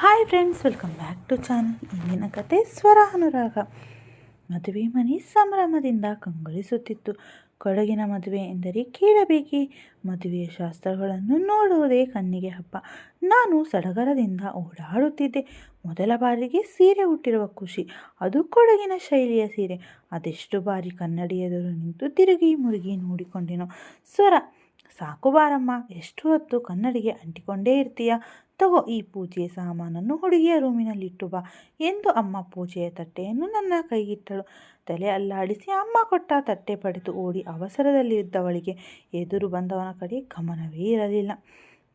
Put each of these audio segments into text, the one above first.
Hi friends welcome back to channel ಇಂದಿನ ಕತೆ ಸ್ವರ ಅನುರಾಗ. ಮದುವೆ ಮನೆ ಸಂಭ್ರಮದಿಂದ ಕಂಗೊಳಿಸುತ್ತಿತ್ತು. ಕೊಡಗಿನ ಮದುವೆ ಎಂದರೆ ಕೇಳಬೇಕೇ? ಮದುವೆಯ ಶಾಸ್ತ್ರಗಳನ್ನು ನೋಡುವುದೇ ಕಣ್ಣಿಗೆ ಹಬ್ಬ. ನಾನು ಸಡಗರದಿಂದ ಓಡಾಡುತ್ತಿದ್ದೆ. ಮೊದಲ ಬಾರಿಗೆ ಸೀರೆ ಹುಟ್ಟಿರುವ ಖುಷಿ. ಅದು ಕೊಡಗಿನ ಶೈಲಿಯ ಸೀರೆ. ಅದೆಷ್ಟು ಬಾರಿ ಕನ್ನಡಿ ಎದುರು ನಿಂತು ತಿರುಗಿ ಮುರುಗಿ ನೋಡಿಕೊಂಡೆನು. ಸ್ವರ ಸಾಕು ಬಾರಮ್ಮ, ಎಷ್ಟು ಹೊತ್ತು ಕನ್ನಡಿಗೆ ಅಂಟಿಕೊಂಡೇ ಇರ್ತೀಯ? ತಗೋ ಈ ಪೂಜೆಯ ಸಾಮಾನನ್ನು ಹುಡುಗಿಯ ರೂಮಿನಲ್ಲಿಟ್ಟು ಬಾ ಎಂದು ಅಮ್ಮ ಪೂಜೆಯ ತಟ್ಟೆಯನ್ನು ನನ್ನ ಕೈಗಿಟ್ಟಳು. ತಲೆ ಅಲ್ಲಾಡಿಸಿ ಅಮ್ಮ ಕೊಟ್ಟ ತಟ್ಟೆ ಪಡೆದು ಓಡಿ ಅವಸರದಲ್ಲಿದ್ದವಳಿಗೆ ಎದುರು ಬಂದವನ ಕಡೆ ಗಮನವೇ ಇರಲಿಲ್ಲ.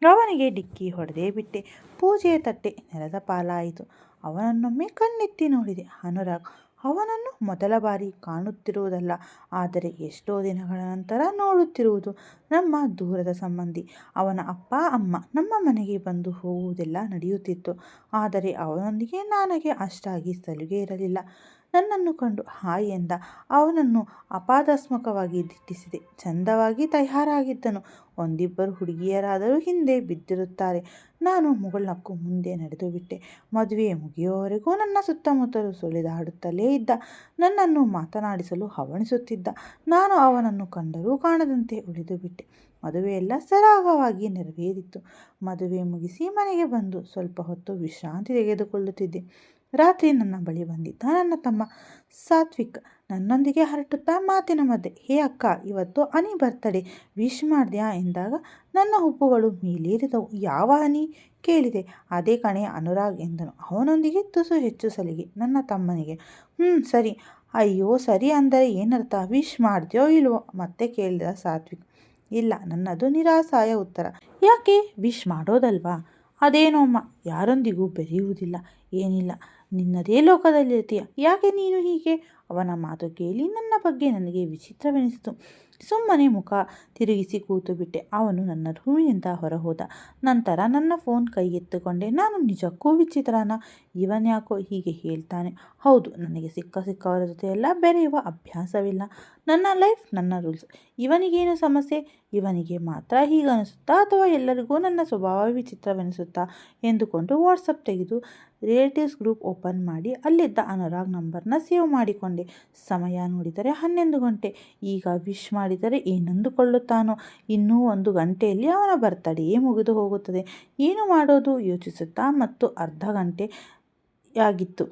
ಅವನಿಗೆ ಡಿಕ್ಕಿ ಹೊಡೆದೇ ಬಿಟ್ಟೆ. ಪೂಜೆಯ ತಟ್ಟೆ ನೆಲದ ಪಾಲಾಯಿತು. ಅವನನ್ನೊಮ್ಮೆ ಕಣ್ಣೆತ್ತಿ ನೋಡಿದೆ. ಅನುರಾಗ್ ಅವನನ್ನು ಮೊದಲ ಬಾರಿ ಕಾಣುತ್ತಿರುವುದಲ್ಲ, ಆದರೆ ಎಷ್ಟೋ ದಿನಗಳ ನಂತರ ನೋಡುತ್ತಿರುವುದು ನಮ್ಮ ದೂರದ ಸಂಬಂಧಿ. ಅವನ ಅಪ್ಪ, ಅಮ್ಮ ನಮ್ಮ ಮನೆಗೆ ಬಂದು ಹೋಗುವುದೆಲ್ಲ ನಡೆಯುತ್ತಿತ್ತು, ಆದರೆ ಅವನೊಂದಿಗೆ ನನಗೆ ಅಷ್ಟಾಗಿ ಸಲುಗೆ ಇರಲಿಲ್ಲ. ನನ್ನನ್ನು ಕಂಡು ಹಾಯ್ ಎಂದ. ಅವನನ್ನು ಅಪಾದಾತ್ಮಕವಾಗಿ ದಿಟ್ಟಿಸಿದೆ. ಚಂದವಾಗಿ ತಯಾರಾಗಿದ್ದನು. ಒಂದಿಬ್ಬರು ಹುಡುಗಿಯರಾದರೂ ಹಿಂದೆ ಬಿದ್ದಿರುತ್ತಾರೆ. ನಾನು ಮುಗುಳ್ನಕ್ಕು ಮುಂದೆ ನಡೆದು ಬಿಟ್ಟೆ. ಮದುವೆ ಮುಗಿಯುವವರೆಗೂ ನನ್ನ ಸುತ್ತಮುತ್ತಲು ಸುಳಿದಾಡುತ್ತಲೇ ಇದ್ದ. ನನ್ನನ್ನು ಮಾತನಾಡಿಸಲು ಹವಣಿಸುತ್ತಿದ್ದ. ನಾನು ಅವನನ್ನು ಕಂಡರೂ ಕಾಣದಂತೆ ಉಳಿದು ಬಿಟ್ಟೆ. ಮದುವೆಯೆಲ್ಲ ಸರಾಗವಾಗಿ ನೆರವೇರಿತ್ತು ಮದುವೆ ಮುಗಿಸಿ ಮನೆಗೆ ಬಂದು ಸ್ವಲ್ಪ ಹೊತ್ತು ವಿಶ್ರಾಂತಿ ತೆಗೆದುಕೊಳ್ಳುತ್ತಿದ್ದೆ. ರಾತ್ರಿ ನನ್ನ ಬಳಿ ಬಂದಿದ್ದ ನನ್ನ ತಮ್ಮ ಸಾತ್ವಿಕ್ ನನ್ನೊಂದಿಗೆ ಹರಟುತ್ತಾ ಮಾತಿನ ಮಧ್ಯೆ, ಹೇ ಅಕ್ಕ, ಇವತ್ತು ಅನಿ ಬರ್ತಡೆ ವಿಶ್ ಮಾಡಿದ್ಯಾ? ಎಂದಾಗ, ನನ್ನ ಹುಬ್ಬುಗಳು ಮೇಲೇರಿದವು, ಯಾವ ಹನಿ? ಕೇಳಿದೆ. ಅದೇ ಕಣೆ, ಅನುರಾಗ್, ಎಂದನು. ಅವನೊಂದಿಗೆ ತುಸು ಹೆಚ್ಚು ಸಲಿಗೆ. ನನ್ನ ತಮ್ಮನಿಗೆ ಹ್ಞೂ ಸರಿ. ಅಯ್ಯೋ, ಸರಿ ಅಂದರೆ ಏನರ್ಥ? ವಿಶ್ ಮಾಡ್ದ್ಯೋ ಇಲ್ವೋ? ಮತ್ತೆ ಕೇಳಿದ ಸಾತ್ವಿಕ್, ಇಲ್ಲ, ನನ್ನದು ನಿರಾಸಾಯ ಉತ್ತರ. ಯಾಕೆ? ವಿಶ್ ಮಾಡೋದಲ್ವಾ? ಅದೇನೋ ಅಮ್ಮ, ಯಾರೊಂದಿಗೂ ಬೆರೆಯುವುದಿಲ್ಲ, ಏನಿಲ್ಲ. ನಿನ್ನದೇ ಲೋಕದಲ್ಲಿರ್ತೀಯ ಯಾಕೆ ನೀನು ಹೀಗೆ? ಅವನ ಮಾತು ಕೇಳಿ ನನ್ನ ಬಗ್ಗೆ ನನಗೆ ವಿಚಿತ್ರವೆನಿಸಿತು. ಸುಮ್ಮನೆ ಮುಖ ತಿರುಗಿಸಿ ಕೂತು ಬಿಟ್ಟೆ. ಅವನು ನನ್ನ ರೂಮಿನಿಂದ ಹೊರಹೋದ. ನಂತರ ನನ್ನ ಫೋನ್ ಕೈಗೆತ್ತಿಕೊಂಡೆ ನಾನು ನಿಜಕ್ಕೂ ವಿಚಿತ್ರನ. ಇವನ್ಯಾಕೋ ಹೀಗೆ ಹೇಳ್ತಾನೆ. ಹೌದು, ನನಗೆ ಸಿಕ್ಕ ಸಿಕ್ಕವರ ಜೊತೆಯೆಲ್ಲ ಬೆರೆಯುವ ಅಭ್ಯಾಸವಿಲ್ಲ. ನನ್ನ ಲೈಫ್ ನನ್ನ ರೂಲ್ಸ್ ಇವನಿಗೇನು ಸಮಸ್ಯೆ? ಇವನಿಗೆ ಮಾತ್ರ ಹೀಗನಿಸುತ್ತಾ ಅಥವಾ ಎಲ್ಲರಿಗೂ ನನ್ನ ಸ್ವಭಾವ ವಿಚಿತ್ರವೆನಿಸುತ್ತಾ? ಎಂದುಕೊಂಡು ವಾಟ್ಸಪ್ ತೆಗೆದು ರಿಲೇಟಿವ್ಸ್ ಗ್ರೂಪ್ ಓಪನ್ ಮಾಡಿ ಅಲ್ಲಿದ್ದ ಅನುರಾಗ್ ನಂಬರ್ನ ಸೇವ್ ಮಾಡಿಕೊಂಡೆ. ಸಮಯ ನೋಡಿದರೆ ಹನ್ನೊಂದು ಗಂಟೆ. ಈಗ ವಿಶ್ ಮಾಡಿದರೆ ಏನಂದುಕೊಳ್ಳುತ್ತಾನೋ? ಇನ್ನೂ ಒಂದು ಗಂಟೆಯಲ್ಲಿ ಅವನ ಬರ್ತಡೆಯೇ ಮುಗಿದು ಹೋಗುತ್ತದೆ. ಏನು ಮಾಡೋದು? ಯೋಚಿಸುತ್ತಾ ಮತ್ತು ಅರ್ಧ ಗಂಟೆ ಆಗಿತ್ತು.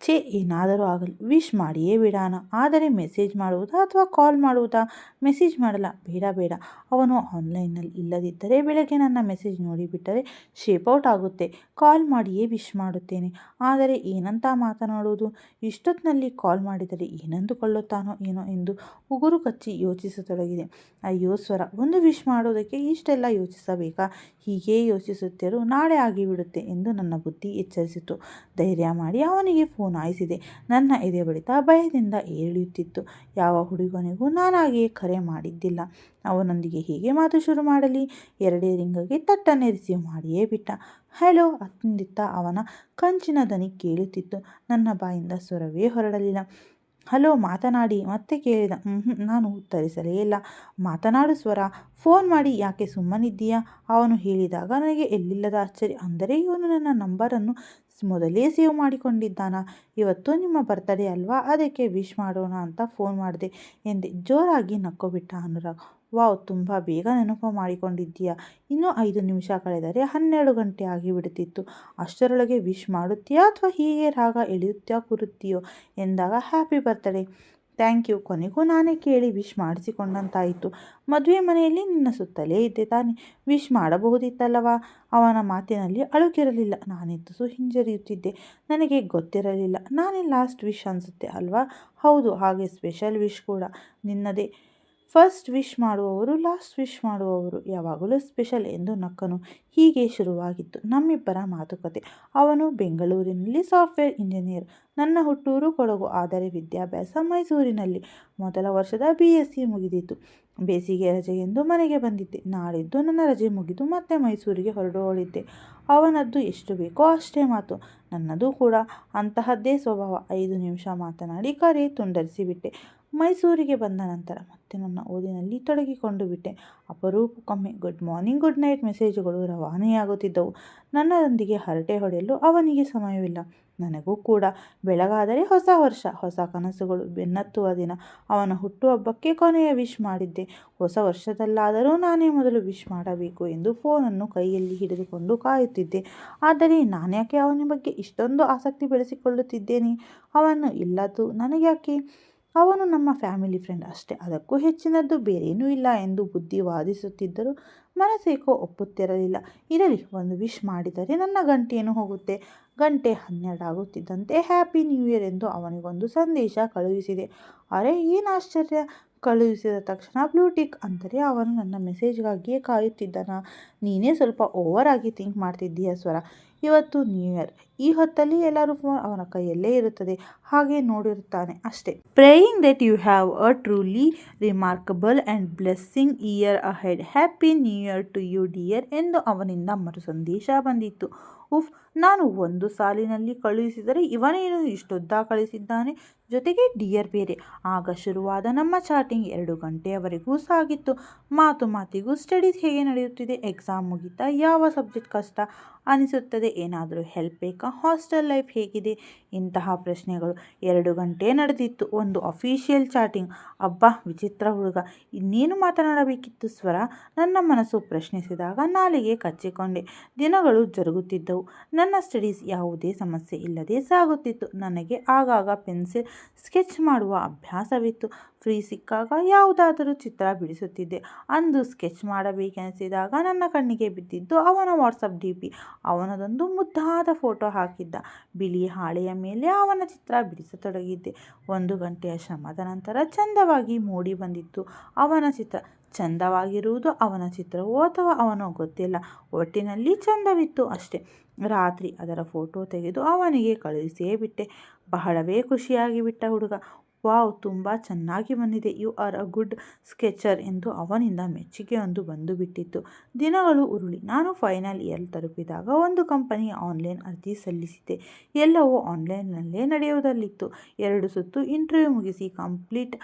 ಛೇ ಏನಾದರೂ ಆಗಲಿ, ವಿಶ್ ಮಾಡಿಯೇ ಬಿಡಾನ ಆದರೆ ಮೆಸೇಜ್ ಮಾಡುವುದಾ ಅಥವಾ ಕಾಲ್ ಮಾಡುವುದಾ? ಮೆಸೇಜ್ ಮಾಡಲ್ಲ. ಬೇಡ ಬೇಡ. ಅವನು ಆನ್ಲೈನಲ್ಲಿ ಇಲ್ಲದಿದ್ದರೆ ಬೆಳಗ್ಗೆ ನನ್ನ ಮೆಸೇಜ್ ನೋಡಿಬಿಟ್ಟರೆ ಶೇಪೌಟ್ ಆಗುತ್ತೆ. ಕಾಲ್ ಮಾಡಿಯೇ ವಿಶ್ ಮಾಡುತ್ತೇನೆ. ಆದರೆ ಏನಂತ ಮಾತನಾಡುವುದು? ಇಷ್ಟೊತ್ತಿನಲ್ಲಿ ಕಾಲ್ ಮಾಡಿದರೆ ಏನಂದುಕೊಳ್ಳುತ್ತಾನೋ ಏನೋ ಎಂದು ಉಗುರು ಕಚ್ಚಿ ಯೋಚಿಸತೊಡಗಿದೆ. ಅಯ್ಯೋ ಸ್ವರ, ಒಂದು ವಿಶ್ ಮಾಡೋದಕ್ಕೆ ಇಷ್ಟೆಲ್ಲ ಯೋಚಿಸಬೇಕಾ? ಹೀಗೇ ಯೋಚಿಸುತ್ತಿರೋ, ನಾಳೆ ಆಗಿಬಿಡುತ್ತೆ ಎಂದು ನನ್ನ ಬುದ್ಧಿ ಎಚ್ಚರಿಸಿತು. ಧೈರ್ಯ ಮಾಡಿ ಅವನಿಗೆ ಫೋನ್ ಆಯಿಸಿದೆ ನನ್ನ ಎದೆ ಬಡಿತ ಭಯದಿಂದ ಏಳುತ್ತಿತ್ತು ಯಾವ ಹುಡುಗನಿಗೂ ನಾನಾಗಿಯೇ ಕರೆ ಮಾಡಿದ್ದಿಲ್ಲ. ಅವನೊಂದಿಗೆ ಹೀಗೆ ಮಾತು ಶುರು ಮಾಡಲಿ. ಎರಡೇ ರಿಂಗಗೆ ತಟ್ಟನೆ ರಿಸೀವ್ ಮಾಡಿಯೇ ಬಿಟ್ಟ. ಹಲೋ, ಅತ್ತಿಂದಿತ್ತ ಅವನ ಕಂಚಿನ ದನಿ ಕೇಳುತ್ತಿತ್ತು. ನನ್ನ ಬಾಯಿಂದ ಸ್ವರವೇ ಹೊರಡಲಿಲ್ಲ. ಹಲೋ, ಮಾತನಾಡಿ. ಮತ್ತೆ ಕೇಳಿದ. ನಾನು ಉತ್ತರಿಸಲೇ ಇಲ್ಲ. ಮಾತನಾಡು ಸ್ವರ. ಫೋನ್ ಮಾಡಿ. ಯಾಕೆ ಸುಮ್ಮನಿದ್ದೀಯಾ? ಅವನು ಹೇಳಿದಾಗ ನನಗೆ ಎಲ್ಲಿಲ್ಲದ ಆಶ್ಚರ್ಯ. ಅಂದರೆ ಇವನು ನನ್ನ ನಂಬರನ್ನು ಮೊದಲೇ ಸೇವ್ ಮಾಡಿಕೊಂಡಿದ್ದಾನ? ಇವತ್ತು ನಿಮ್ಮ ಬರ್ತಡೇ ಅಲ್ವಾ? ಅದಕ್ಕೆ ವಿಶ್ ಮಾಡೋಣ ಅಂತ ಫೋನ್ ಮಾಡಿದೆ ಎಂದೆ. ಜೋರಾಗಿ ನಕ್ಕೋಬಿಟ್ಟ ಅನುರಾಗ್. ವಾವ್, ತುಂಬ ಬೇಗ ನೆನಪು ಮಾಡಿಕೊಂಡಿದ್ದೀಯಾ. ಇನ್ನೂ ಐದು ನಿಮಿಷ ಕಳೆದರೆ ಹನ್ನೆರಡು ಗಂಟೆ ಆಗಿಬಿಡುತ್ತಿತ್ತು ಅಷ್ಟರೊಳಗೆ ವಿಶ್ ಮಾಡುತ್ತೀಯಾ ಅಥವಾ ಹೀಗೆ ರಾಗ ಎಳೆಯುತ್ತಾ ಕೂರುತ್ತೀಯೋ ಎಂದಾಗ ಹ್ಯಾಪಿ ಬರ್ತಡೇ. Thank you. ಕೊನೆಗೂ ನಾನೇ ಕೇಳಿ ವಿಶ್ ಮಾಡಿಸಿಕೊಂಡಂತಾಯಿತು. ಮದುವೆ ಮನೆಯಲ್ಲಿ ನಿನ್ನ ಸುತ್ತಲೇ ಇದ್ದೆ ತಾನೆ. ವಿಶ್ ಮಾಡಬಹುದಿತ್ತಲ್ಲವಾ? ಅವನ ಮಾತಿನಲ್ಲಿ ಅಳುಕಿರಲಿಲ್ಲ. ನಾನೆದ್ದು ಹಿಂಜರಿಯುತ್ತಿದ್ದೆ. ನನಗೆ ಗೊತ್ತಿರಲಿಲ್ಲ. ನಾನೇ ಲಾಸ್ಟ್ ವಿಶ್ ಅನಿಸುತ್ತೆ ಅಲ್ವಾ? ಹೌದು, ಹಾಗೆ ಸ್ಪೆಷಲ್ ವಿಶ್ ಕೂಡ. ನಿನ್ನದೇ. ಫಸ್ಟ್ ವಿಶ್ ಮಾಡುವವರು ಲಾಸ್ಟ್ ವಿಶ್ ಮಾಡುವವರು. ಯಾವಾಗಲೂ ಸ್ಪೆಷಲ್ ಎಂದು ನಕ್ಕನು. ಹೀಗೆ ಶುರುವಾಗಿತ್ತು ನಮ್ಮಿಬ್ಬರ ಮಾತುಕತೆ. ಅವನು ಬೆಂಗಳೂರಿನಲ್ಲಿ ಸಾಫ್ಟ್ವೇರ್ ಇಂಜಿನಿಯರ್ ನನ್ನ ಹುಟ್ಟೂರು ಕೊಡಗು. ಆದರೆ ವಿದ್ಯಾಭ್ಯಾಸ ಮೈಸೂರಿನಲ್ಲಿ. ಮೊದಲ ವರ್ಷದ ಬಿ ಎಸ್ ಸಿ ಮುಗಿದಿತ್ತು ಬೇಸಿಗೆ ರಜೆ ಎಂದು ಮನೆಗೆ ಬಂದಿದ್ದೆ. ನಾಳಿದ್ದು ನನ್ನ ರಜೆ ಮುಗಿದು ಮತ್ತೆ ಮೈಸೂರಿಗೆ ಹೊರಡೋಳಿದ್ದೆ. ಅವನದ್ದು ಎಷ್ಟು ಬೇಕೋ ಅಷ್ಟೇ ಮಾತು. ನನ್ನದು ಕೂಡ. ಅಂತಹದ್ದೇ ಸ್ವಭಾವ. ಐದು ನಿಮಿಷ ಮಾತನಾಡಿ ಕರೆ ತುಂಡರಿಸಿಬಿಟ್ಟೆ. ಮೈಸೂರಿಗೆ ಬಂದ ನಂತರ ಮತ್ತೆ ನನ್ನ ಓದಿನಲ್ಲಿ ತೊಡಗಿಕೊಂಡು ಬಿಟ್ಟೆ. ಅಪರೂಪಕ್ಕೊಮ್ಮೆ ಗುಡ್ ಮಾರ್ನಿಂಗ್ ಗುಡ್ ನೈಟ್ ಮೆಸೇಜ್ಗಳು ರವಾನೆಯಾಗುತ್ತಿದ್ದವು. ನನ್ನದೊಂದಿಗೆ ಹರಟೆ ಹೊಡೆಯಲು ಅವನಿಗೆ ಸಮಯವಿಲ್ಲ. ನನಗೂ ಕೂಡ ಬೆಳಗಾದರೆ ಹೊಸ ವರ್ಷ, ಹೊಸ ಕನಸುಗಳು, ಬೆನ್ನತ್ತುವ ದಿನ. ಅವನ ಹುಟ್ಟುಹಬ್ಬಕ್ಕೆ ಕೊನೆಯ ವಿಶ್ ಮಾಡಿದ್ದೆ. ಹೊಸ ವರ್ಷದಲ್ಲಾದರೂ ನಾನೇ ಮೊದಲು ವಿಶ್ ಮಾಡಬೇಕು ಎಂದು ಫೋನನ್ನು ಕೈಯಲ್ಲಿ ಹಿಡಿದುಕೊಂಡು ಕಾಯುತ್ತಿದ್ದೆ. ಆದರೆ ನಾನ್ಯಾಕೆ ಅವನ ಬಗ್ಗೆ ಇಷ್ಟೊಂದು ಆಸಕ್ತಿ ಬೆಳೆಸಿಕೊಳ್ಳುತ್ತಿದ್ದೇನೆ? ಅವನು ಇಲ್ಲದ್ದು ನನಗ್ಯಾಕೆ? ಅವನು ನಮ್ಮ ಫ್ಯಾಮಿಲಿ ಫ್ರೆಂಡ್ ಅಷ್ಟೇ. ಅದಕ್ಕೂ ಹೆಚ್ಚಿನದ್ದು ಬೇರೇನೂ ಇಲ್ಲ ಎಂದು ಬುದ್ಧಿ ವಾದಿಸುತ್ತಿದ್ದರು ಮನಸ್ಸೇಕೋ ಒಪ್ಪುತ್ತಿರಲಿಲ್ಲ. ಇರಲಿ, ಒಂದು ವಿಶ್ ಮಾಡಿದರೆ ನನ್ನ ಗಂಟೆಯನ್ನು ಹೋಗುತ್ತೆ. ಗಂಟೆ ಹನ್ನೆರಡಾಗುತ್ತಿದ್ದಂತೆ ಹ್ಯಾಪಿ ನ್ಯೂ ಇಯರ್ ಎಂದು ಅವನಿಗೊಂದು ಸಂದೇಶ ಕಳುಹಿಸಿದೆ. ಅರೆ, ಏನು ಆಶ್ಚರ್ಯ? ಕಳುಹಿಸಿದ ತಕ್ಷಣ ಬ್ಲೂಟಿಕ್ ಅಂದರೆ ಅವನು ನನ್ನ ಮೆಸೇಜ್ಗಾಗಿಯೇ ಕಾಯುತ್ತಿದ್ದಾನ. ನೀನೇ ಸ್ವಲ್ಪ ಓವರ್ ಆಗಿ ಥಿಂಕ್ ಮಾಡ್ತಿದ್ದೀಯ ಸ್ವರ? ಇವತ್ತು ನ್ಯೂ ಇಯರ್. ಈ ಹೊತ್ತಲ್ಲಿ ಎಲ್ಲರೂ ಫೋನ್ ಅವನ ಕೈಯಲ್ಲೇ ಇರುತ್ತದೆ. ಹಾಗೆ ನೋಡಿರುತ್ತಾನೆ ಅಷ್ಟೇ. Praying that you have a truly remarkable and blessing year ahead. Happy new year to you dear ಎಂದು ಅವನಿಂದ ಮರು ಸಂದೇಶ ಬಂದಿತ್ತು. ಉಫ್ ನಾನು ಒಂದು ಸಾಲಿನಲ್ಲಿ ಕಳುಹಿಸಿದರೆ ಇವನೇನು ಇಷ್ಟುದ್ದ ಕಳಿಸಿದ್ದಾನೆ? ಜೊತೆಗೆ ಡಿಯರ್ ಬೇರೆ, ಆಗ ಶುರುವಾದ ನಮ್ಮ ಚಾಟಿಂಗ್ ಎರಡು ಗಂಟೆಯವರೆಗೂ ಸಾಗಿತ್ತು. ಮಾತು ಮಾತಿಗೂ ಸ್ಟಡೀಸ್ ಹೇಗೆ ನಡೆಯುತ್ತಿದೆ? ಎಕ್ಸಾಮ್ ಮುಗಿತಾ ಯಾವ ಸಬ್ಜೆಕ್ಟ್ ಕಷ್ಟ ಅನಿಸುತ್ತದೆ? ಏನಾದರೂ ಹೆಲ್ಪ್ ಬೇಕಾ? ಹಾಸ್ಟೆಲ್ ಲೈಫ್ ಹೇಗಿದೆ? ಇಂತಹ ಪ್ರಶ್ನೆಗಳು ಎರಡು ಗಂಟೆ ನಡೆದಿತ್ತು. ಒಂದು ಅಫೀಷಿಯಲ್ ಚಾಟಿಂಗ್. ಅಬ್ಬಾ, ವಿಚಿತ್ರ ಹುಡುಗ. ಇನ್ನೇನು ಮಾತನಾಡಬೇಕಿತ್ತು ಸ್ವರ? ನನ್ನ ಮನಸ್ಸು ಪ್ರಶ್ನಿಸಿದಾಗ ನಾಲಿಗೆ ಕಚ್ಚಿಕೊಂಡೆ. ದಿನಗಳು ಜರುಗುತ್ತಿದ್ದವು. ಸ್ಟಡೀಸ್ ಯಾವುದೇ ಸಮಸ್ಯೆ ಇಲ್ಲದೆ ಸಾಗುತ್ತಿತ್ತು. ನನಗೆ ಆಗಾಗ ಪೆನ್ಸಿಲ್ ಸ್ಕೆಚ್ ಮಾಡುವ ಅಭ್ಯಾಸವಿತ್ತು. ಫ್ರೀ ಸಿಕ್ಕಾಗ ಯಾವುದಾದರೂ ಚಿತ್ರ ಬಿಡಿಸುತ್ತಿದ್ದೆ. ಅಂದು ಸ್ಕೆಚ್ ಮಾಡಬೇಕೆನಿಸಿದಾಗ ನನ್ನ ಕಣ್ಣಿಗೆ ಬಿದ್ದಿದ್ದು ಅವನ ವಾಟ್ಸಪ್ ಡಿ ಪಿ. ಅವನದೊಂದು ಮುದ್ದಾದ ಫೋಟೋ ಹಾಕಿದ್ದ. ಬಿಳಿ ಹಾಳೆಯ ಮೇಲೆ ಅವನ ಚಿತ್ರ ಬಿಡಿಸತೊಡಗಿದ್ದೆ. ಒಂದು ಗಂಟೆಯ ಶ್ರಮದ ನಂತರ ಚಂದವಾಗಿ ಮೂಡಿ ಬಂದಿತ್ತು. ಅವನ ಚಿತ್ರ ಚಂದವಾಗಿರುವುದು ಅವನ ಚಿತ್ರವೋ ಅಥವಾ ಅವನೋ ಗೊತ್ತಿಲ್ಲ. ಒಟ್ಟಿನಲ್ಲಿ ಚಂದವಿತ್ತು ಅಷ್ಟೆ. ರಾತ್ರಿ ಅದರ ಫೋಟೋ ತೆಗೆದು ಅವನಿಗೆ ಕಳುಹಿಸೇ ಬಿಟ್ಟೆ. ಬಹಳವೇ ಖುಷಿಯಾಗಿ ಬಿಟ್ಟ ಹುಡುಗ. ವಾವ್, ತುಂಬ ಚೆನ್ನಾಗಿ ಬಂದಿದೆ. You are a good sketcher ಎಂದು ಅವನಿಂದ ಮೆಚ್ಚುಗೆಯೊಂದು ಬಂದು ಬಿಟ್ಟಿತ್ತು. ದಿನಗಳು ಉರುಳಿ. ನಾನು ಫೈನಲ್ ಇಯರ್ ತಲುಪಿದಾಗ ಒಂದು ಕಂಪನಿ ಆನ್ಲೈನ್ ಅರ್ಜಿ ಸಲ್ಲಿಸಿದೆ ಎಲ್ಲವೂ ಆನ್ಲೈನ್ನಲ್ಲೇ ನಡೆಯುವುದಲ್ಲಿತ್ತು. ಎರಡು ಸುತ್ತು ಇಂಟರ್ವ್ಯೂ ಮುಗಿಸಿ ಕಂಪ್ಲೀಟ್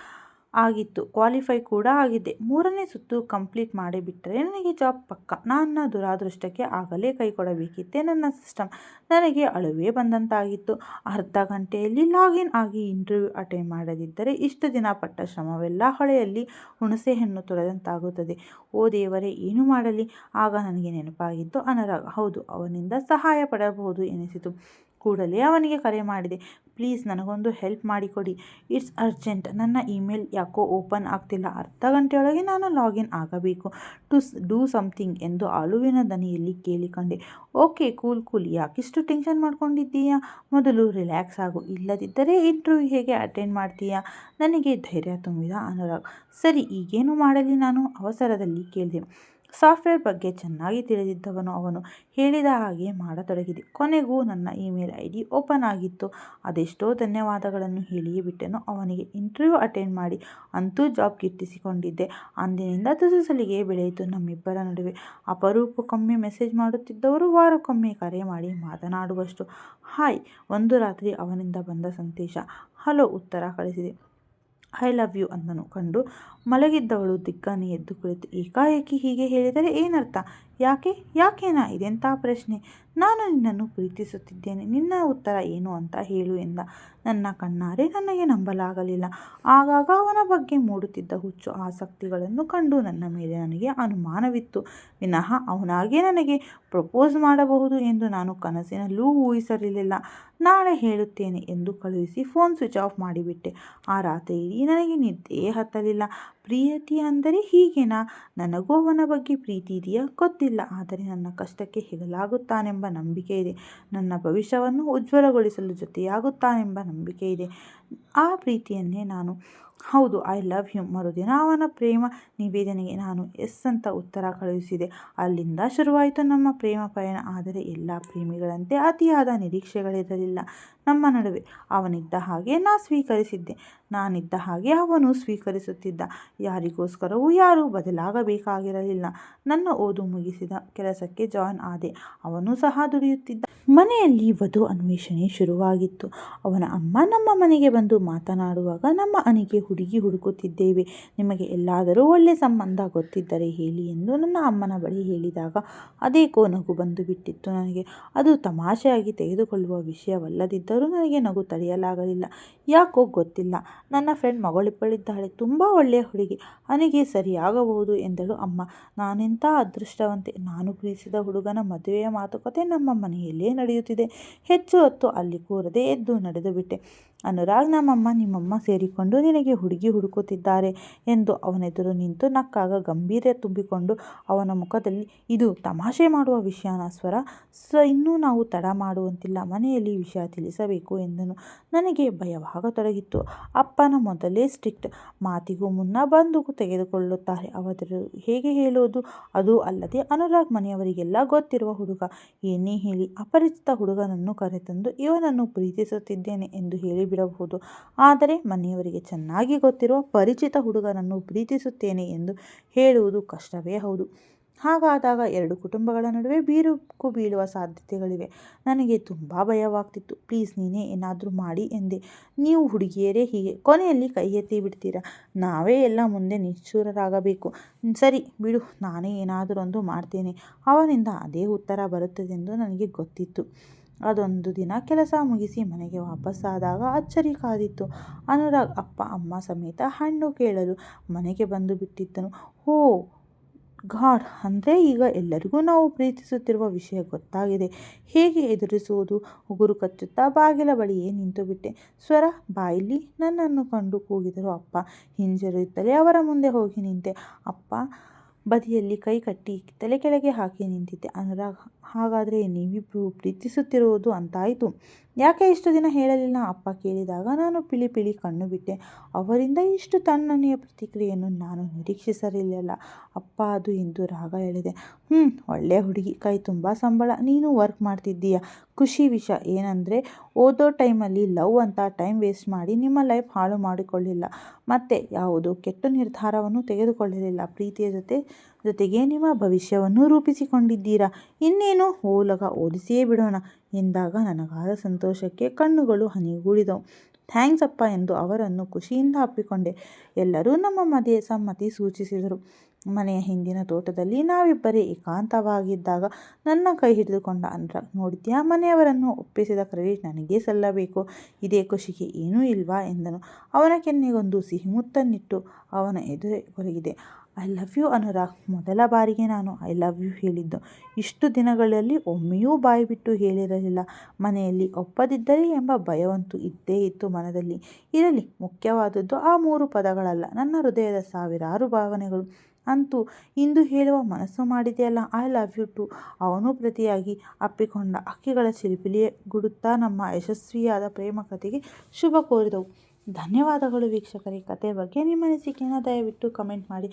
ಆಗಿತ್ತು ಕ್ವಾಲಿಫೈ ಕೂಡ ಆಗಿದ್ದೆ ಮೂರನೇ ಸುತ್ತು ಕಂಪ್ಲೀಟ್ ಮಾಡಿಬಿಟ್ಟರೆ ನನಗೆ ಜಾಬ್ ಪಕ್ಕ. ನನ್ನ ದುರಾದೃಷ್ಟಕ್ಕೆ ಆಗಲೇ ಕೈ ಕೊಡಬೇಕಿತ್ತೆ ನನ್ನ ಸಿಸ್ಟಮ್ ನನಗೆ ಅಳುವೇ ಬಂದಂತಾಗಿತ್ತು. ಅರ್ಧ ಗಂಟೆಯಲ್ಲಿ ಲಾಗಿನ್ ಆಗಿ ಇಂಟರ್ವ್ಯೂ ಅಟೆಂಡ್ ಮಾಡದಿದ್ದರೆ ಇಷ್ಟು ದಿನ ಪಟ್ಟ ಶ್ರಮವೆಲ್ಲ ಹೊಳೆಯಲ್ಲಿ ಹುಣಸೆ ಹೆಣ್ಣು ತೊಳೆದಂತಾಗುತ್ತದೆ. ಓ ದೇವರೇ, ಏನು ಮಾಡಲಿ? ಆಗ ನನಗೆ ನೆನಪಾಗಿತ್ತು ಅನರಾಗ ಹೌದು, ಅವನಿಂದ ಸಹಾಯ ಪಡಬಹುದು ಎನಿಸಿತು. ಕೂಡಲೇ ಅವನಿಗೆ ಕರೆ ಮಾಡಿದೆ. ಪ್ಲೀಸ್ ನನಗೊಂದು ಹೆಲ್ಪ್ ಮಾಡಿಕೊಡಿ. It's urgent. ನನ್ನ ಇಮೇಲ್ ಯಾಕೋ ಓಪನ್ ಆಗ್ತಿಲ್ಲ. ಅರ್ಧ ಗಂಟೆಯೊಳಗೆ ನಾನು ಲಾಗಿನ್ ಆಗಬೇಕು. ಟು ಡೂ ಸಮಥಿಂಗ್ ಎಂದು ಅಳುವಿನ ದನಿಯಲ್ಲಿ ಕೇಳಿಕೊಂಡೆ. Okay, cool cool. ಯಾಕಿಷ್ಟು ಟೆನ್ಷನ್ ಮಾಡ್ಕೊಂಡಿದ್ದೀಯಾ? ಮೊದಲು ರಿಲ್ಯಾಕ್ಸ್ ಆಗು. ಇಲ್ಲದಿದ್ದರೆ ಇಂಟರ್ವ್ಯೂ ಹೇಗೆ ಅಟೆಂಡ್ ಮಾಡ್ತೀಯಾ? ನನಗೆ ಧೈರ್ಯ ತುಂಬಿದ ಅನುರಾಗ್. ಸರಿ, ಈಗೇನು ಮಾಡಲಿ ನಾನು? ಅವಸರದಲ್ಲಿ ಕೇಳಿದೆ. ಸಾಫ್ಟ್ವೇರ್ ಬಗ್ಗೆ ಚೆನ್ನಾಗಿ ತಿಳಿದಿದ್ದವನು ಅವನು. ಹೇಳಿದ ಹಾಗೆ ಮಾಡತೊಡಗಿದೆ. ಕೊನೆಗೂ ನನ್ನ ಇಮೇಲ್ ಐ ಡಿ ಓಪನ್ ಆಗಿತ್ತು. ಅದೆಷ್ಟೋ ಧನ್ಯವಾದಗಳನ್ನು ಹೇಳಿಯೇ ಬಿಟ್ಟೆನು ಅವನಿಗೆ. ಇಂಟರ್ವ್ಯೂ ಅಟೆಂಡ್ ಮಾಡಿ ಅಂತೂ ಜಾಬ್ ಗಿಟ್ಟಿಸಿಕೊಂಡಿದ್ದೆ. ಅಂದಿನಿಂದ ತುಸುಸಲಿಗೆ ಬೆಳೆಯಿತು ನಮ್ಮಿಬ್ಬರ ನಡುವೆ. ಅಪರೂಪಕ್ಕೊಮ್ಮೆ ಮೆಸೇಜ್ ಮಾಡುತ್ತಿದ್ದವರು ವಾರಕ್ಕೊಮ್ಮೆ ಕರೆ ಮಾಡಿ ಮಾತನಾಡುವಷ್ಟು. ಹಾಯ್, ಒಂದು ರಾತ್ರಿ ಅವನಿಂದ ಬಂದ ಸಂದೇಶ ಹಲೋ, ಉತ್ತರ ಕಳಿಸಿದೆ. ಐ ಲವ್ ಯು ಅಂದನು ಕಂಡು ಮಲಗಿದ್ದವಳು ದಿಗ್ಗನೆ ಎದ್ದು ಕುಳಿತು ಏಕಾಏಕಿ ಹೀಗೆ ಹೇಳಿದರೆ ಏನರ್ಥ? ಯಾಕೆ? ಯಾಕೇನಾ ಇದೆಂಥ ಪ್ರಶ್ನೆ? ನಾನು ನಿನ್ನನ್ನು ಪ್ರೀತಿಸುತ್ತಿದ್ದೇನೆ. ನಿನ್ನ ಉತ್ತರ ಏನು ಅಂತ ಹೇಳು ಎಂದ. ನನ್ನ ಕಣ್ಣಾರೆ ನನಗೆ ನಂಬಲಾಗಲಿಲ್ಲ. ಆಗಾಗ ಅವನ ಬಗ್ಗೆ ಮೂಡುತ್ತಿದ್ದ ಹುಚ್ಚು ಆಸಕ್ತಿಗಳನ್ನು ಕಂಡು ನನ್ನ ಮೇಲೆ ನನಗೆ ಅನುಮಾನವಿತ್ತು. ವಿನಃ ಅವನಾಗೆ ನನಗೆ ಪ್ರಪೋಸ್ ಮಾಡಬಹುದು ಎಂದು ನಾನು ಕನಸಿನಲ್ಲೂ ಊಹಿಸಲಿಲ್ಲ. ನಾಳೆ ಹೇಳುತ್ತೇನೆ ಎಂದು ಕಳುಹಿಸಿ ಫೋನ್ ಸ್ವಿಚ್ ಆಫ್ ಮಾಡಿಬಿಟ್ಟೆ. ಆ ರಾತ್ರಿ ಇಡೀ ನನಗೆ ನಿದ್ದೆಯೇ ಹತ್ತಲಿಲ್ಲ. ಪ್ರೀತಿ ಅಂದರೆ ಹೀಗೆನಾ? ನನಗೂ ಅವನ ಬಗ್ಗೆ ಪ್ರೀತಿ ಇದೆಯಾ? ಗೊತ್ತಿಲ್ಲ. ಆದರೆ ನನ್ನ ಕಷ್ಟಕ್ಕೆ ಹೆಗಲಾಗುತ್ತಾನೆಂಬ ನಂಬಿಕೆ ಇದೆ. ನನ್ನ ಭವಿಷ್ಯವನ್ನು ಉಜ್ವಲಗೊಳಿಸಲು ಜೊತೆಯಾಗುತ್ತಾನೆಂಬ ನಂಬಿಕೆ ಇದೆ. ಆ ಪ್ರೀತಿಯನ್ನೇ ನಾನು ಹೌದು ಐ ಲವ್ ಯು ಮರುದಿನ. ಅವನ ಪ್ರೇಮ ನಿವೇದನೆಗೆ ನಾನು ಎಸ್ ಅಂತ ಉತ್ತರ ಕಳುಹಿಸಿದೆ. ಅಲ್ಲಿಂದ ಶುರುವಾಯಿತು ನಮ್ಮ ಪ್ರೇಮ ಪಯಣ. ಆದರೆ ಎಲ್ಲ ಪ್ರೇಮಿಗಳಂತೆ ಅತಿಯಾದ ನಿರೀಕ್ಷೆಗಳಿರಲಿಲ್ಲ ನಮ್ಮ ನಡುವೆ. ಅವನಿದ್ದ ಹಾಗೆ ನಾ ಸ್ವೀಕರಿಸಿದ್ದೆ. ನಾನಿದ್ದ ಹಾಗೆ ಅವನು ಸ್ವೀಕರಿಸುತ್ತಿದ್ದ. ಯಾರಿಗೋಸ್ಕರವೂ ಯಾರೂ ಬದಲಾಗಬೇಕಾಗಿರಲಿಲ್ಲ. ನನ್ನ ಓದು ಮುಗಿಸಿದ ಕೆಲಸಕ್ಕೆ ಜಾಯ್ನ್ ಆದೆ. ಅವನು ಸಹ ದುಡಿಯುತ್ತಿದ್ದ. ಮನೆಯಲ್ಲಿ ವಧು ಅನ್ವೇಷಣೆ ಶುರುವಾಗಿತ್ತು. ಅವನ ಅಮ್ಮ ನಮ್ಮ ಮನೆಗೆ ಬಂದು ಮಾತನಾಡುವಾಗ ನಮ್ಮ ಅನಿಗೆ ಹುಡುಗಿ ಹುಡುಕುತ್ತಿದ್ದೇವೆ. ನಿಮಗೆ ಎಲ್ಲಾದರೂ ಒಳ್ಳೆಯ ಸಂಬಂಧ ಗೊತ್ತಿದ್ದರೆ ಹೇಳಿ ಎಂದು ನನ್ನ ಅಮ್ಮನ ಬಳಿ ಹೇಳಿದಾಗ ಅದೇಕೋ ನಗು ಬಂದು ಬಿಟ್ಟಿತ್ತು ನನಗೆ. ಅದು ತಮಾಷೆಯಾಗಿ ತೆಗೆದುಕೊಳ್ಳುವ ವಿಷಯವಲ್ಲದಿದ್ದರೂ ನನಗೆ ನಗು ತಡೆಯಲಾಗಲಿಲ್ಲ. ಯಾಕೋ ಗೊತ್ತಿಲ್ಲ. ನನ್ನ ಫ್ರೆಂಡ್ ಮಗಳಿಬ್ಬಳಿದ್ದಾಳೆ. ತುಂಬ ಒಳ್ಳೆಯ ಹುಡುಗಿ. ನನಗೆ ಸರಿಯಾಗಬಹುದು ಎಂದಳು ಅಮ್ಮ. ನಾನೆಂಥ ಅದೃಷ್ಟವಂತೆ. ನಾನು ಪ್ರೀತಿಸಿದ ಹುಡುಗನ ಮದುವೆಯ ಮಾತುಕತೆ ನಮ್ಮ ಮನೆಯಲ್ಲೇ ನಡೆಯುತ್ತಿದೆ. ಹೆಚ್ಚು ಹೊತ್ತು ಅಲ್ಲಿ ಕೂರದೆ ಎದ್ದು ನಡೆದು ಬಿಟ್ಟೆ ಅನುರಾಗ್ ನಮ್ಮಮ್ಮ ನಿಮ್ಮಮ್ಮ ಸೇರಿಕೊಂಡು ನಿನಗೆ ಹುಡುಗಿ ಹುಡುಕುತ್ತಿದ್ದಾರೆ ಎಂದು ಅವನೆದುರು ನಿಂತು ನಕ್ಕಾಗ ಗಂಭೀರ ತುಂಬಿಕೊಂಡು ಅವನ ಮುಖದಲ್ಲಿ, ಇದು ತಮಾಷೆ ಮಾಡುವ ವಿಷಯನ ಸ್ವರ? ಸ, ಇನ್ನೂ ನಾವು ತಡ ಮಾಡುವಂತಿಲ್ಲ, ಮನೆಯಲ್ಲಿ ವಿಷಯ ತಿಳಿಸಬೇಕು ಎಂದನು. ನನಗೆ ಭಯವಾಗತೊಡಗಿತ್ತು. ಅಪ್ಪನ ಮೊದಲೇ ಸ್ಟ್ರಿಕ್ಟ್. ಮಾತಿಗೂ ಮುನ್ನ ಬಂದೂಕು ತೆಗೆದುಕೊಳ್ಳುತ್ತಾರೆ. ಅವರು ಹೇಗೆ ಹೇಳೋದು? ಅದು ಅಲ್ಲದೆ ಅನುರಾಗ್ ಮನೆಯವರಿಗೆಲ್ಲ ಗೊತ್ತಿರುವ ಹುಡುಗ. ಏನೇ ಹೇಳಿ, ಅಪರಿಚಿತ ಹುಡುಗನನ್ನು ಕರೆತಂದು ಇವನನ್ನು ಪ್ರೀತಿಸುತ್ತಿದ್ದೇನೆ ಎಂದು ಹೇಳಿಬಿಡಬಹುದು ಆದರೆ ಮನೆಯವರಿಗೆ ಚೆನ್ನಾಗಿ ಗೊತ್ತಿರುವ ಪರಿಚಿತ ಹುಡುಗನನ್ನು ಪ್ರೀತಿಸುತ್ತೇನೆ ಎಂದು ಹೇಳುವುದು ಕಷ್ಟವೇ ಹೌದು. ಹಾಗಾದಾಗ ಎರಡು ಕುಟುಂಬಗಳ ನಡುವೆ ಬೀರುಕು ಬೀಳುವ ಸಾಧ್ಯತೆಗಳಿವೆ. ನನಗೆ ತುಂಬ ಭಯವಾಗ್ತಿತ್ತು. ಪ್ಲೀಸ್ ನೀನೇ ಏನಾದರೂ ಮಾಡಿ ಎಂದೆ. ನೀವು ಹುಡುಗಿಯರೇ ಹೀಗೆ. ಕೊನೆಯಲ್ಲಿ ಕೈ ಎತ್ತಿ ಬಿಡ್ತೀರಾ? ನಾವೇ ಎಲ್ಲ ಮುಂದೆ ನಿಶ್ಚೂರರಾಗಬೇಕು ಸರಿ, ಬಿಡು. ನಾನೇ ಏನಾದರೂ ಒಂದು ಮಾಡ್ತೇನೆ. ಅವನಿಂದ ಅದೇ ಉತ್ತರ ಬರುತ್ತದೆಂದು ನನಗೆ ಗೊತ್ತಿತ್ತು. ಅದೊಂದು ದಿನ ಕೆಲಸ ಮುಗಿಸಿ ಮನೆಗೆ ವಾಪಸ್ಸಾದಾಗ ಅಚ್ಚರಿ ಕಾದಿತ್ತು. ಅನುರಾಗ್ ಅಪ್ಪ, ಅಮ್ಮ ಸಮೇತ ಹಣ್ಣು ಕೇಳಲು ಮನೆಗೆ ಬಂದು ಬಿಟ್ಟಿದ್ದನು. ಓ ಗಾಡ್, ಅಂದರೆ ಈಗ ಎಲ್ಲರಿಗೂ ನಾವು ಪ್ರೀತಿಸುತ್ತಿರುವ ವಿಷಯ ಗೊತ್ತಾಗಿದೆ. ಹೇಗೆ ಎದುರಿಸುವುದು? ಉಗುರು ಕಚ್ಚುತ್ತಾ ಬಾಗಿಲ ಬಳಿಯೇ ನಿಂತುಬಿಟ್ಟೆ ಸ್ವರ ಬಾಯಿಲಿ ನನ್ನನ್ನು ಕಂಡು ಕೂಗಿದರು ಅಪ್ಪ. ಹಿಂಜರಿಯುತ್ತಲೇ ಅವರ ಮುಂದೆ ಹೋಗಿ ನಿಂತೆ. ಅಪ್ಪ ಬದಿಯಲ್ಲಿ ಕೈ ಕಟ್ಟಿ ತಲೆ ಕೆಳಗೆ ಹಾಕಿ ನಿಂತಿದ್ದೆ. ಅನುರಾಗ್ ಹಾಗಾದರೆ ನೀವಿಬ್ಬರು ಪ್ರೀತಿಸುತ್ತಿರುವುದು ಅಂತಾಯಿತು. ಯಾಕೆ ಇಷ್ಟು ದಿನ ಹೇಳಲಿಲ್ಲ? ಅಪ್ಪ ಕೇಳಿದಾಗ ನಾನು ಪಿಳಿ ಪಿಳಿ ಕಣ್ಣು ಬಿಟ್ಟೆ. ಅವರಿಂದ ಇಷ್ಟು ತಣ್ಣನೆಯ ಪ್ರತಿಕ್ರಿಯೆಯನ್ನು ನಾನು ನಿರೀಕ್ಷಿಸಿರಲಿಲ್ಲ ಅಪ್ಪ ಅದು ಎಂದು ರಾಗ ಹೇಳಿದೆ. ಹ್ಞೂ ಒಳ್ಳೆಯ ಹುಡುಗಿ. ಕೈ ತುಂಬ ಸಂಬಳ. ನೀನು ವರ್ಕ್ ಮಾಡ್ತಿದ್ದೀಯ? ಖುಷಿ ವಿಷಯ ಏನಂದರೆ, ಓದೋ ಟೈಮಲ್ಲಿ ಲವ್ ಅಂತ ಟೈಮ್ ವೇಸ್ಟ್ ಮಾಡಿ ನಿಮ್ಮ ಲೈಫ್ ಹಾಳು ಮಾಡಿಕೊಳ್ಳಿಲ್ಲ. ಮತ್ತು ಯಾವುದು ಕೆಟ್ಟ ನಿರ್ಧಾರವನ್ನು ತೆಗೆದುಕೊಳ್ಳಲಿಲ್ಲ. ಪ್ರೀತಿಯ ಜೊತೆ ಜೊತೆಗೆ ನಿಮ್ಮ ಭವಿಷ್ಯವನ್ನು ರೂಪಿಸಿಕೊಂಡಿದ್ದೀರಾ? ಇನ್ನೇನು? ಓಲಗ ಓದಿಸಿಯೇ ಬಿಡೋಣ ಎಂದಾಗ ನನಗಾದ ಸಂತೋಷಕ್ಕೆ ಕಣ್ಣುಗಳು ಹನಿಗೂಡಿದವು. ಥ್ಯಾಂಕ್ಸ್ ಅಪ್ಪ ಎಂದು ಅವರನ್ನು ಖುಷಿಯಿಂದ ಅಪ್ಪಿಕೊಂಡೆ. ಎಲ್ಲರೂ ನಮ್ಮ ಮದುವೆ ಸಮ್ಮತಿ ಸೂಚಿಸಿದರು. ಮನೆಯ ಹಿಂದಿನ ತೋಟದಲ್ಲಿ ನಾವಿಬ್ಬರೇ ಏಕಾಂತವಾಗಿದ್ದಾಗ ನನ್ನ ಕೈ ಹಿಡಿದುಕೊಂಡ ಅಂದ್ರ ನೋಡಿದ್ಯಾ ಮನೆಯವರನ್ನು ಒಪ್ಪಿಸಿದ ಕ್ರೆಡಿಟ್ ನನಗೇ ಸಲ್ಲಬೇಕು. ಇದೇ ಖುಷಿಗೆ ಏನೂ ಇಲ್ವಾ? ಎಂದನು. ಅವನ ಕೆನ್ನೆಗೊಂದು ಸಿಹಿಮುತ್ತನ್ನಿಟ್ಟು ಅವನ ಎದುರೇ ಕೊರಗಿದೆ ಐ ಲವ್ ಯು ಅನುರಾಗ್ ಮೊದಲ ಬಾರಿಗೆ ನಾನು ಐ ಲವ್ ಯು ಹೇಳಿದ್ದು. ಇಷ್ಟು ದಿನಗಳಲ್ಲಿ ಒಮ್ಮೆಯೂ ಬಾಯಿ ಬಿಟ್ಟು ಹೇಳಿರಲಿಲ್ಲ. ಮನೆಯಲ್ಲಿ ಒಪ್ಪದಿದ್ದರೆ ಎಂಬ ಭಯವಂತೂ ಇದ್ದೇ ಇತ್ತು ಮನದಲ್ಲಿ. ಇರಲಿ, ಮುಖ್ಯವಾದದ್ದು ಆ ಮೂರು ಪದಗಳಲ್ಲ. ನನ್ನ ಹೃದಯದ ಸಾವಿರಾರು ಭಾವನೆಗಳು. ಅಂತೂ ಇಂದು ಹೇಳುವ ಮನಸ್ಸು ಮಾಡಿದೆಯಲ್ಲ ಐ ಲವ್ ಯು ಟು ಅವನು ಪ್ರತಿಯಾಗಿ ಅಪ್ಪಿಕೊಂಡ ಅಕ್ಕಿಗಳ ಚಿಲಿಪಿಲಿಯೇ ಗುಡುತ್ತಾ ನಮ್ಮ ಯಶಸ್ವಿಯಾದ ಪ್ರೇಮ ಕಥೆಗೆ ಶುಭ ಕೋರಿದವು. ಧನ್ಯವಾದಗಳು ವೀಕ್ಷಕರೇ. ಕತೆ ಬಗ್ಗೆ ನಿಮ್ಮ ಅನಿಸಿಕೆಯನ್ನು ದಯವಿಟ್ಟು ಕಮೆಂಟ್ ಮಾಡಿ.